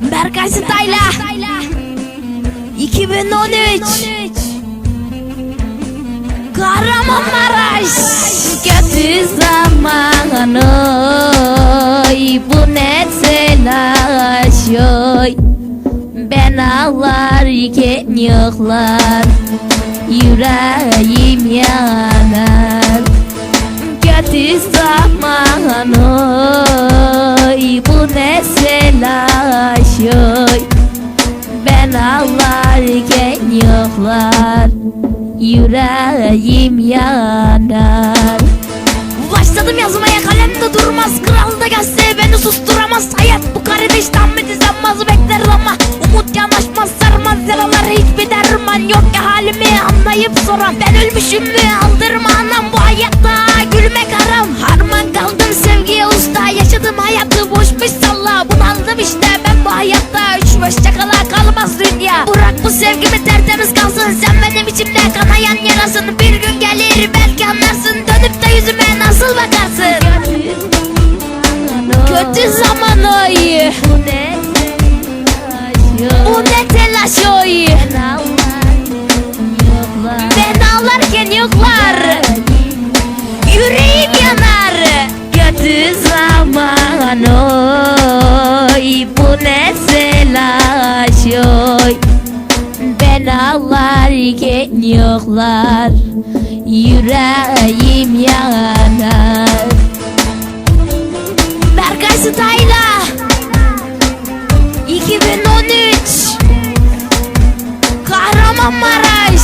Berkay Stayla. 2013 Kahramanmaraş. Kötü zaman oy Bu ne telaş oy. Ben ağlarken yoklar. Yüreğim yanar yoklar Yüreğim yanar. Başladım yazmaya kalemde durmaz. Kral da gelse beni susturamaz. Hayat bu kardeşten mi düzenmez bekler ama Umut yanaşmaz sarmaz. Yaralar hiçbir derman yok. Ya halimi anlayıp soran Ben ölmüşüm mü? Aldırma anam bu hayatta. Gülmek haram bu sevgimi tertemiz kalsın. Sen benim içimde kanayan yarasın. Bir gün gelir belki anlarsın. Dönüp de yüzüme nasıl bakarsın? Kötü zaman oy Bu ne telaş? Oy Ben ağlarken yoklar. Yüreğim yanar. Kötü zaman oy yoklar Yüreğim yanar. Berkay Stayla 2013 Kahramanmaraş.